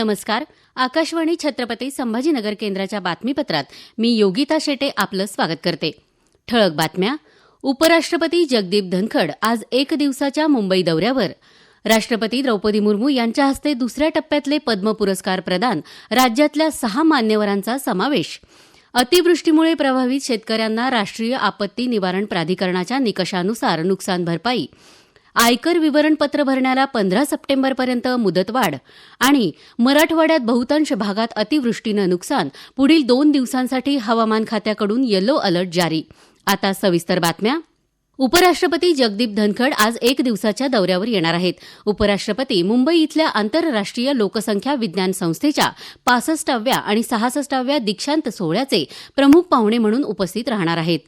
नमस्कार. आकाशवाणी छत्रपती संभाजीनगर केंद्राच्या बातमीपत्रात मी योगिता शेटे आपलं स्वागत करते. ठळक बातम्या. उपराष्ट्रपती जगदीप धनखड आज एक दिवसाच्या मुंबई दौऱ्यावर. राष्ट्रपती द्रौपदी मुर्मू यांच्या हस्ते दुसऱ्या टप्प्यातले पद्म पुरस्कार प्रदान राज्यातल्या सहा मान्यवरांचा समावेश. अतिवृष्टीमुळे प्रभावित शेतकऱ्यांना राष्ट्रीय आपत्ती निवारण प्राधिकरणाच्या निकषानुसार नुकसान भरपाई. आयकर विवरणपत्र भरण्याला पंधरा सप्टेंबरपर्यंत मुदतवाढ आणि मराठवाड्यात बहुतांश भागात अतिवृष्टीनं नुकसान पुढील दोन दिवसांसाठी हवामान खात्याकडून येलो अलर्ट जारी. आता सविस्तर बातम्या. उपराष्ट्रपती जगदीप धनखड आज एक दिवसाच्या दौऱ्यावर येणार आहेत. उपराष्ट्रपती मुंबई इथल्या आंतरराष्ट्रीय लोकसंख्या विज्ञान संस्थेच्या पासष्टाव्या आणि सहासष्टाव्या दीक्षांत सोहळ्याचे प्रमुख पाहुणे म्हणून उपस्थित राहणार आहेत.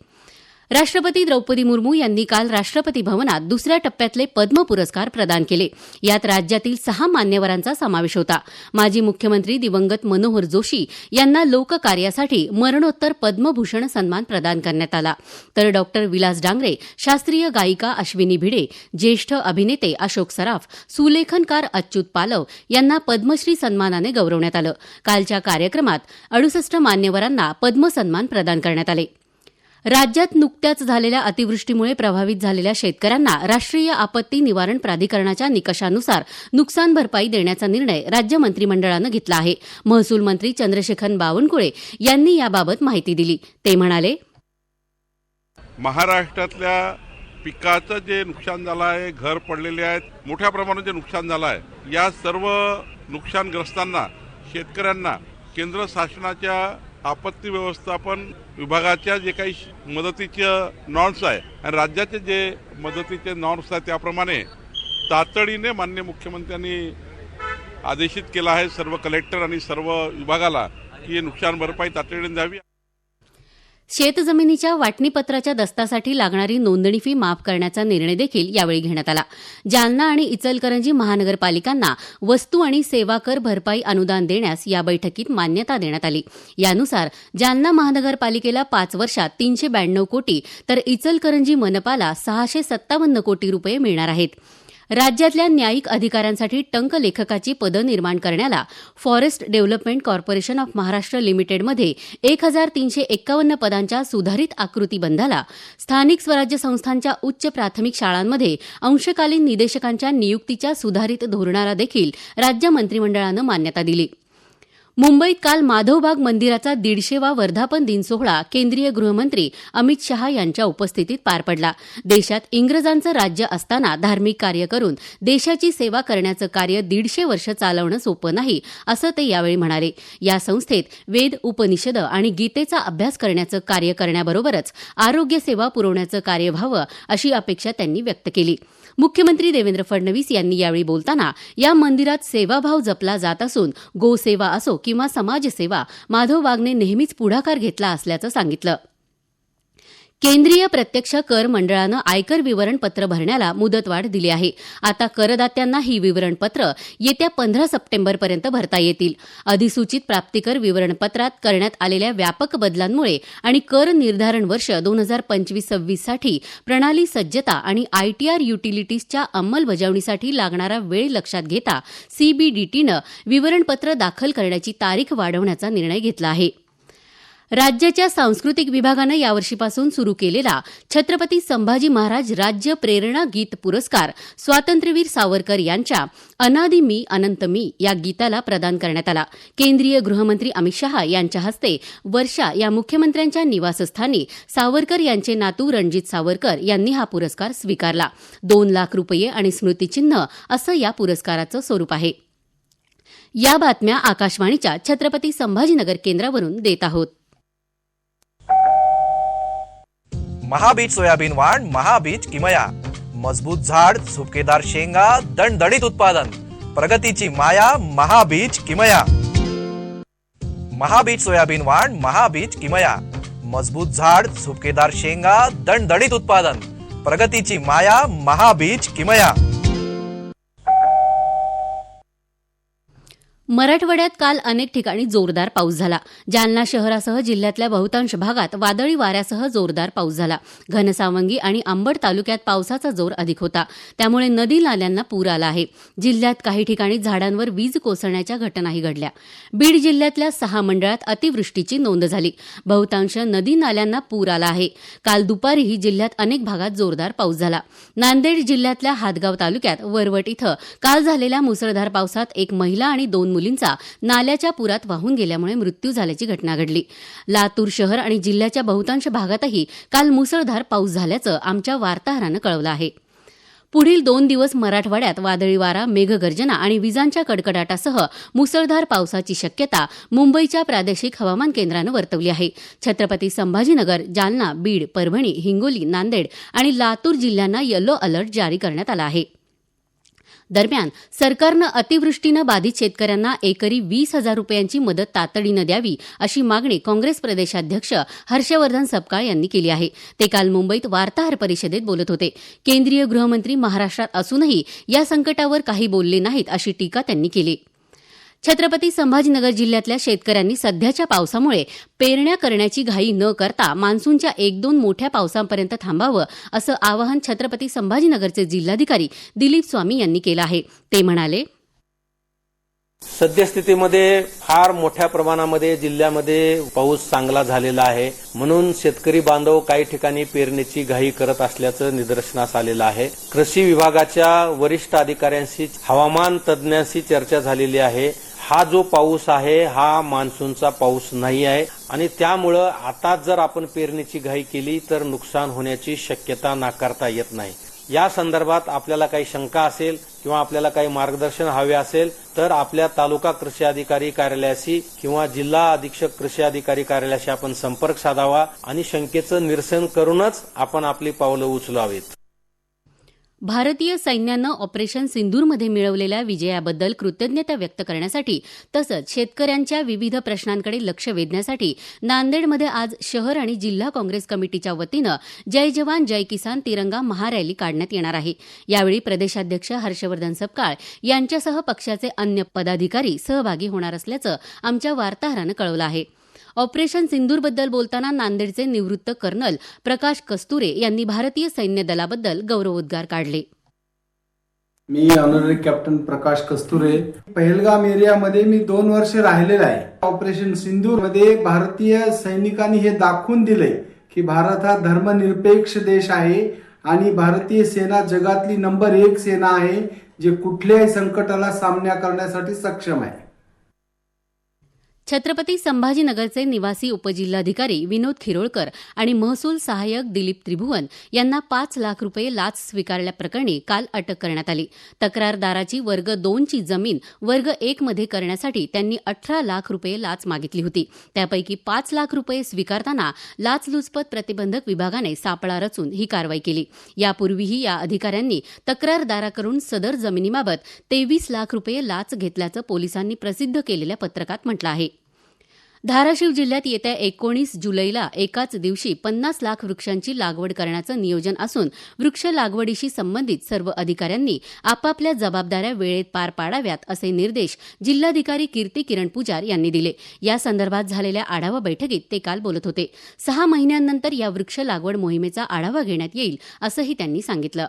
राष्ट्रपती द्रौपदी मुर्मू यांनी काल राष्ट्रपती भवनात दुसऱ्या टप्प्यातले पद्म पुरस्कार प्रदान केले. यात राज्यातील सहा मान्यवरांचा समावेश होता. माजी मुख्यमंत्री दिवंगत मनोहर जोशी यांना लोककार्यासाठी मरणोत्तर पद्मभूषण सन्मान प्रदान करण्यात आला. तर डॉक्टर विलास डांगरे शास्त्रीय गायिका अश्विनी भिडे ज्येष्ठ अभिनेते अशोक सराफ सुलेखनकार अच्युत पालव यांना पद्मश्री सन्मानाने गौरवण्यात आलं. कालच्या कार्यक्रमात अडुसष्ट मान्यवरांना पद्म सन्मान प्रदान करण्यात आले. राज्यात नुकत्याच झालेल्या अतिवृष्टीमुळे प्रभावित झालेल्या शेतकऱ्यांना राष्ट्रीय आपत्ती निवारण प्राधिकरणाच्या निकषानुसार नुकसान भरपाई देण्याचा निर्णय राज्य मंत्रिमंडळानं घेतला आहे. महसूल मंत्री चंद्रशेखर बावनकुळे यांनी याबाबत माहिती दिली. ते म्हणाले महाराष्ट्रातल्या पिकाचं जे नुकसान झालं आहे घर पडलेले आहेत मोठ्या प्रमाणात जे नुकसान झालं आहे या सर्व नुकसानग्रस्तांना शेतकऱ्यांना केंद्र शासनाच्या आपत्ती व्यवस्थापन विभागाच्या जे काही मदतीचे नॉर्म्स आहे आणि राज्याचे जे मदतीचे नॉर्म्स आहेत त्याप्रमाणे तातडीने मान्य मुख्यमंत्र्यांनी आदेशित केला आहे सर्व कलेक्टर आणि सर्व विभागाला की नुकसान भरपाई तातडीने द्यावी. शेतजमिनीच्या वाटणीपत्राच्या दस्तासाठी लागणारी नोंदणी फी माफ करण्याचा निर्णय देखील यावेळी घेण्यात आला. जालना आणि इचलकरंजी महानगरपालिकांना वस्तू आणि सेवा कर भरपाई अनुदान देण्यास या बैठकीत मान्यता देण्यात आली. यानुसार जालना महानगरपालिकेला पाच वर्षात तीनशे ब्याण्णव कोटी तर इचलकरंजी मनपाला सहाशे सत्तावन्न कोटी रुपये मिळणार आहेत. राज्यातल्या न्यायिक अधिकाऱ्यांसाठी टंक लेखकाची पदं निर्माण करण्याला forest development corporation of Maharashtra लिमिटेडमध्ये एक हजार तीनशे एक्कावन्न पदांच्या सुधारित आकृतीबंधाला स्थानिक स्वराज्य संस्थांच्या उच्च प्राथमिक शाळांमध्ये अंशकालीन निदेशकांच्या नियुक्तीच्या सुधारित धोरणाला देखील राज्य मंत्रिमंडळानं मान्यता दिली. मुंबईत काल माधवबाग मंदिराचा दीडशेवा वर्धापन दिन सोहळा केंद्रीय गृहमंत्री अमित शहा यांच्या उपस्थितीत पार पडला. देशात इंग्रजांचं राज्य असताना धार्मिक कार्य करून देशाची सेवा करण्याचं कार्य दीडशे वर्ष चालवणं सोपं नाही असं ते यावेळी म्हणाले. या संस्थेत वेद उपनिषद आणि गीतेचा अभ्यास करण्याचं कार्य करण्याबरोबरच आरोग्य सेवा पुरवण्याचं कार्य व्हावं अशी अपेक्षा त्यांनी व्यक्त केली. मुख्यमंत्री देवेंद्र फडणवीस यांनी यावेळी बोलताना या मंदिरात सेवाभाव जपला जात असून गोसेवा असो किंवा समाजसेवा माधव वाघने नेहमीच पुढाकार घेतला असल्याचं सांगितलं. केंद्रीय प्रत्यक्ष कर मंडळानं आयकर विवरणपत्र भरण्याला मुदतवाढ दिली आहे. आता करदात्यांना ही विवरणपत्र येत्या पंधरा सप्टेंबरपर्यंत भरता येतील. अधिसूचित प्राप्तिकर विवरणपत्रात करण्यात आलेल्या व्यापक बदलांमुळे आणि कर निर्धारण वर्ष दोन हजार पंचवीस सव्वीससाठी प्रणाली सज्जता आणि आयटीआर युटिलिटीजच्या अंमलबजावणीसाठी लागणारा वेळ लक्षात घेता सीबीडीटीनं विवरणपत्र दाखल करण्याची तारीख वाढवण्याचा निर्णय घेतला आहे. राज्याच्या सांस्कृतिक विभागानं यावर्षीपासून सुरू केलेला छत्रपती संभाजी महाराज राज्य प्रेरणा गीत पुरस्कार स्वातंत्र्यवीर सावरकर यांच्या अनादि मी अनंत मी या गीताला प्रदान करण्यात आला. केंद्रीय गृहमंत्री अमित शहा यांच्या हस्ते वर्षा या मुख्यमंत्र्यांच्या निवासस्थानी सावरकर यांचे नातू रणजित सावरकर यांनी हा पुरस्कार स्वीकारला. दोन लाख रुपये आणि स्मृतिचिन्ह असं या पुरस्काराचं स्वरूप आहे. या बातम्या आकाशवाणीच्या छत्रपती संभाजीनगर केंद्रावरून देत आहोत. महाबीज सोयाबीन वाण महाबीज किमया. मजबूत झाड झुपकेदार शेंगा दणदणीत उत्पादन. प्रगतीची माया महाबीज किमया. महाबीज सोयाबीन वाण महाबीज किमया. मजबूत झाड झुपकेदार शेंगा दणदणीत उत्पादन. प्रगतीची माया महाबीज किमया. मराठवाड्यात काल अनेक ठिकाणी जोरदार पाऊस झाला. जालना शहरासह जिल्ह्यातल्या बहुतांश भागात वादळी वाऱ्यासह जोरदार पाऊस झाला. घनसावंगी आणि अंबड तालुक्यात पावसाचा जोर अधिक होता. त्यामुळे नदी नाल्यांना पूर आला आहे. जिल्ह्यात काही ठिकाणी झाडांवर वीज कोसळण्याच्या घटनाही घडल्या. बीड जिल्ह्यातल्या सहा मंडळात अतिवृष्टीची नोंद झाली. बहुतांश नदी नाल्यांना पूर आला आहे. काल दुपारीही जिल्ह्यात अनेक भागात जोरदार पाऊस झाला. नांदेड जिल्ह्यातल्या हातगाव तालुक्यात वरवट इथं काल झालेल्या मुसळधार पावसात एक महिला आणि दोन मुलींचा नाल्याच्या पुरात वाहून गेल्यामुळे मृत्यू झाल्याची घटना घडली. लातूर शहर आणि जिल्ह्याच्या बहुतांश भागातही काल मुसळधार पाऊस झाल्याचं आमच्या वार्ताहरानं कळवलं आहे. पुढील दोन दिवस मराठवाड्यात वादळी वारा मेघगर्जना आणि विजांच्या कडकडाटासह मुसळधार पावसाची शक्यता मुंबईच्या प्रादेशिक हवामान केंद्रानं वर्तवली आहे. छत्रपती संभाजीनगर जालना बीड परभणी हिंगोली नांदेड आणि लातूर जिल्ह्यांना येलो अलर्ट जारी करण्यात आला आहे. दरम्यान सरकारनं अतिवृष्टीनं बाधित शेतकऱ्यांना एकरी वीस हजार रुपयांची मदत तातडीनं द्यावी अशी मागणी काँग्रेस प्रदेशाध्यक्ष हर्षवर्धन सपकाळ यांनी केली आहे. ते काल मुंबईत वार्ताहर परिषदेत बोलत होते. केंद्रीय गृहमंत्री महाराष्ट्रात असूनही या संकटावर काही बोलले नाहीत अशी टीका त्यांनी केली. छत्रपती संभाजीनगर जिल्ह्यातल्या शेतकऱ्यांनी सध्याच्या पावसामुळे पेरण्या करण्याची घाई न करता मान्सूनच्या एक दोन मोठ्या पावसांपर्यंत थांबावं असं आवाहन छत्रपती संभाजीनगरचे जिल्हाधिकारी दिलीप स्वामी यांनी केलं आहे. ते म्हणाले सद्यस्थितीमध्ये फार मोठ्या प्रमाणामध्ये जिल्ह्यामध्ये पाऊस चांगला झालेला आहे. म्हणून शेतकरी बांधव काही ठिकाणी पेरणीची घाई करत असल्याचं निदर्शनास आलेलं आहे. कृषी विभागाच्या वरिष्ठ अधिकाऱ्यांशी हवामान तज्ज्ञांशी चर्चा झालेली आहे. हा जो पाऊस आहे हा मान्सूनचा पाऊस नाही आहे. आणि त्यामुळं आता जर आपण पेरणीची घाई केली तर नुकसान होण्याची शक्यता नाकारता येत नाही. या संदर्भात आपल्याला काही शंका असेल किंवा आपल्याला काही मार्गदर्शन हवे असेल तर आपल्या तालुका कृषी अधिकारी कार्यालयाशी किंवा जिल्हा अधीक्षक कृषी अधिकारी कार्यालयाशी आपण संपर्क साधावा आणि शंकेचं निरसन करूनच आपण आपली पावलं उचलावीत. भारतीय सैन्यानं ऑपरेशन सिंधूरमध्ये मिळवलेल्या विजयाबद्दल कृतज्ञता व्यक्त करण्यासाठी तसंच शेतकऱ्यांच्या विविध प्रश्नांकडे लक्ष वेधण्यासाठी नांदेडमध्ये आज शहर आणि जिल्हा काँग्रेस कमिटीच्या वतीनं जय जवान जय किसान तिरंगा महारॅली काढण्यात येणार आहे. यावेळी प्रदेशाध्यक्ष हर्षवर्धन सपकाळ यांच्यासह पक्षाचे अन्य पदाधिकारी सहभागी होणार असल्याचं आमच्या वार्ताहरानं कळवलं आहे. ऑपरेशन सिंदूरबद्दल बोलताना नांदेडचे निवृत्त कर्नल प्रकाश कस्तुरे यांनी भारतीय सैन्य दलाबद्दल गौरवोद्गार काढले. मी ऑनररी कॅप्टन प्रकाश कस्तुरे. पहलगाम एरियामध्ये मी दोन वर्ष राहिलेलं आहे. ऑपरेशन सिंधूरमध्ये भारतीय सैनिकांनी हे दाखवून दिले की भारत हा धर्मनिरपेक्ष देश आहे आणि भारतीय सेना जगातली नंबर एक सेना आहे जे कुठल्याही संकटाला सामना करण्यासाठी सक्षम आहे. छत्रपती संभाजीनगरचे निवासी उपजिल्हाधिकारी विनोद खिरोळकर आणि महसूल सहाय्यक दिलीप त्रिभुवन यांना पाच लाख रुपये लाच स्वीकारल्याप्रकरणी काल अटक करण्यात आली. तक्रारदाराची वर्ग दोनची जमीन वर्ग एकमध्ये करण्यासाठी त्यांनी अठरा लाख रुपये लाच मागितली होती. त्यापैकी पाच लाख रुपये स्वीकारताना लाचलुचपत प्रतिबंधक विभागाने सापळा रचून ही कारवाई केली. यापूर्वीही या अधिकाऱ्यांनी तक्रारदाराकडून सदर जमिनीबाबत तेवीस लाख रुपये लाच घेतल्याचं पोलिसांनी प्रसिद्ध केलेल्या पत्रकात म्हटलं आहे. धाराशिव जिल्ह्यात येत्या एकोणीस जुलैला एकाच दिवशी पन्नास लाख वृक्षांची लागवड करण्याचं नियोजन असून वृक्ष लागवडीशी संबंधित सर्व अधिकाऱ्यांनी आपापल्या जबाबदाऱ्या वेळेत पार पाडाव्यात असे निर्देश जिल्हाधिकारी कीर्ती किरण पुजार यांनी दिले. या संदर्भात झालेल्या आढावा बैठकीत ते काल बोलत होते. सहा महिन्यांनंतर या वृक्ष लागवड मोहिमेचा आढावा घेण्यात येईल असंही त्यांनी सांगितलं.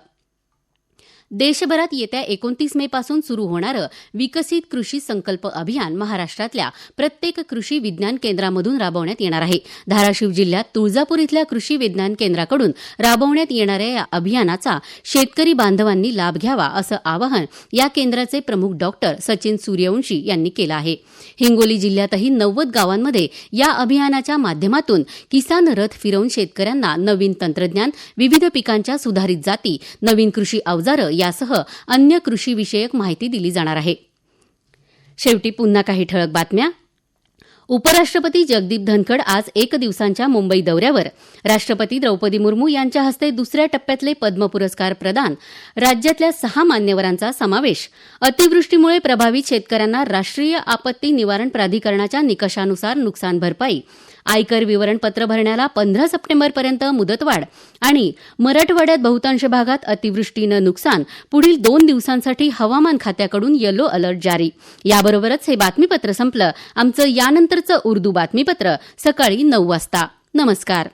देशभरात येत्या एकोणतीस मे पासून सुरू होणारं विकसित कृषी संकल्प अभियान महाराष्ट्रातल्या प्रत्येक कृषी विज्ञान केंद्रामधून राबवण्यात येणार आहे. धाराशिव जिल्ह्यात तुळजापूर इथल्या कृषी विज्ञान केंद्राकडून राबवण्यात येणाऱ्या या अभियानाचा शेतकरी बांधवांनी लाभ घ्यावा असं आवाहन या केंद्राचे प्रमुख डॉक्टर सचिन सूर्यवंशी यांनी केलं आहे. हिंगोली जिल्ह्यातही नव्वद गावांमध्ये या अभियानाच्या माध्यमातून किसान रथ फिरवून शेतकऱ्यांना नवीन तंत्रज्ञान विविध पिकांच्या सुधारित जाती नवीन कृषी अवजारं यासह अन्य कृषीविषयक माहिती दिली जाणार आहे. शेवटी पुन्हा काही ठळक बातम्या. उपराष्ट्रपती जगदीप धनखड आज एक दिवसांच्या मुंबई दौऱ्यावर. राष्ट्रपती द्रौपदी मुर्मू यांच्या हस्ते दुसऱ्या टप्प्यातले पद्म पुरस्कार प्रदान. राज्यातल्या सहा मान्यवरांचा समावेश. अतिवृष्टीमुळे प्रभावित शेतकऱ्यांना राष्ट्रीय आपत्ती निवारण प्राधिकरणाच्या निकषानुसार नुकसान भरपाई. आयकर विवरणपत्र भरण्याला पंधरा सप्टेंबरपर्यंत मुदतवाढ आणि मराठवाड्यात बहुतांश भागात अतिवृष्टीनं नुकसान पुढील दोन दिवसांसाठी हवामान खात्याकडून येलो अलर्ट जारी. याबरोबरच हे बातमीपत्र संपलं. आमचं यानंतरचं उर्दू बातमीपत्र सकाळी नऊ वाजता. नमस्कार.